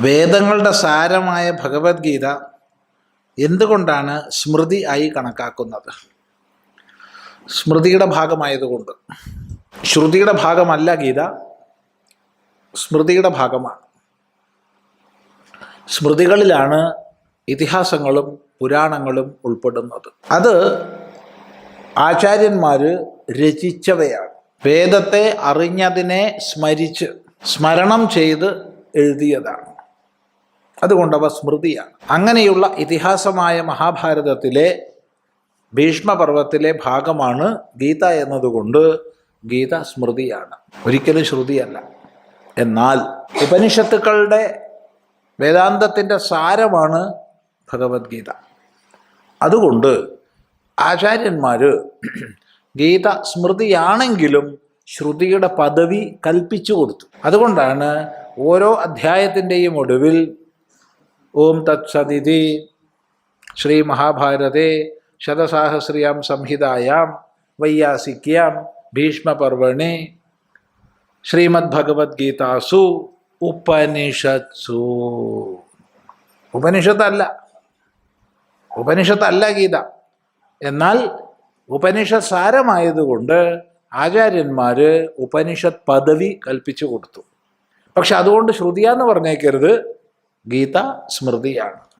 വേദങ്ങളുടെ സാരമായ ഭഗവത്ഗീത എന്തുകൊണ്ടാണ് സ്മൃതി ആയി കണക്കാക്കുന്നത്? സ്മൃതിയുടെ ഭാഗമായതുകൊണ്ട്. ശ്രുതിയുടെ ഭാഗമല്ല ഗീത സ്മൃതിയുടെ ഭാഗമാണ്. സ്മൃതികളിലാണ് ഇതിഹാസങ്ങളും പുരാണങ്ങളും ഉൾപ്പെടുന്നത്. അത് ആചാര്യന്മാർ രചിച്ചവയാണ്. വേദത്തെ അറിഞ്ഞതിനെ സ്മരിച്ച് സ്മരണം ചെയ്ത് എഴുതിയതാണ്. അതുകൊണ്ടവ സ്മൃതിയാണ്. അങ്ങനെയുള്ള ഇതിഹാസമായ മഹാഭാരതത്തിലെ ഭീഷ്മപർവത്തിലെ ഭാഗമാണ് ഗീത എന്നതുകൊണ്ട് ഗീത സ്മൃതിയാണ്. ഒരിക്കലും ശ്രുതിയല്ല. എന്നാൽ ഉപനിഷത്തുക്കളുടെ വേദാന്തത്തിന്റെ സാരമാണ് ഭഗവത്ഗീത. അതുകൊണ്ട് ആചാര്യന്മാർ ഗീത സ്മൃതിയാണെങ്കിലും ശ്രുതിയുടെ പദവി കൽപ്പിച്ചു കൊടുത്തു. അതുകൊണ്ടാണ് ഓരോ അധ്യായത്തിന്റെയും ഒടുവിൽ ഓം തത്സദിതി ശ്രീ മഹാഭാരതേ ശതസാഹസ്രിയാം സംഹിതായാം വൈയാസിക്യാം ഭീഷ്മപർവണി. ശ്രീമദ്ഭഗവത്ഗീതാസു ഉപനിഷത്സു. ഉപനിഷത്തല്ല. ഉപനിഷത്തല്ല ഗീത. എന്നാൽ ഉപനിഷത് സാരമായതുകൊണ്ട് ആചാര്യന്മാർ ഉപനിഷത്ത് പദവി കൽപ്പിച്ചു കൊടുത്തു. പക്ഷെ അതുകൊണ്ട് ശ്രുതിയാന്ന് പറഞ്ഞേക്കരുത്. ഗീത സ്മൃതിയാണ്